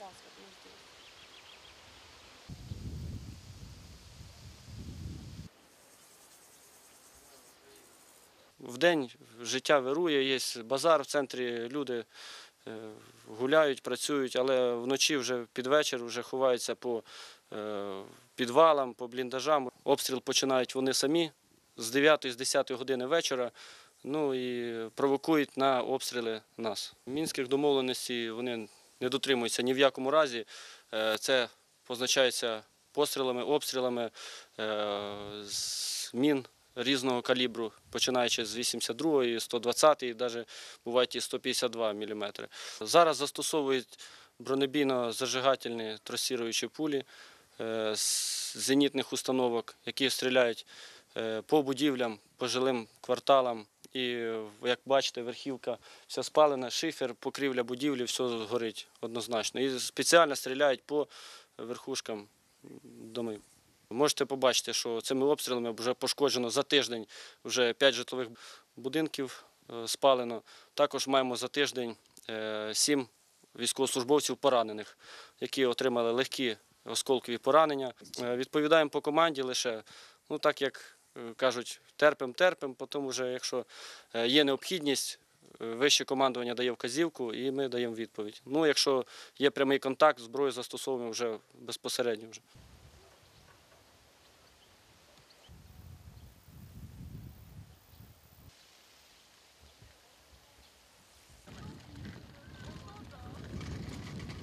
сейчас вот мы здесь? Вдень життя вирує, є базар в центрі, люди е, гуляють, працюють, але вночі вже під вечір вже ховаються по е, підвалам, по бліндажам. Обстріл починають вони самі з 9 з 10 години вечора. Ну і провокують на обстріли нас. Мінських домовленостей вони не дотримуються ні в якому разі. Е, Це позначається пострілами, обстрілами е, з мін різного калібру, починаючи з 82-ї, 120-ї, навіть бувають і 152 мм. Зараз застосовують бронебійно-зажигательні трасіруючі пулі е, з зенітних установок, які стріляють по будівлям, по жилим кварталам. І, е, як бачите, верхівка вся спалена, шифер, покрівля будівлі, все горить однозначно. І спеціально стріляють по верхушкам домів. Можете побачити, що цими обстрілами вже пошкоджено за тиждень вже 5 житлових будинків е, спалено. Також маємо за тиждень 7 військовослужбовців поранених, які отримали легкі осколкові поранення. Е, Відповідаємо по команді лише, ну так як е, кажуть, терпимо, терпимо, потім вже, якщо е, є необхідність, е, вище командування дає вказівку і ми даємо відповідь. Ну, якщо є прямий контакт, зброю застосовуємо вже безпосередньо.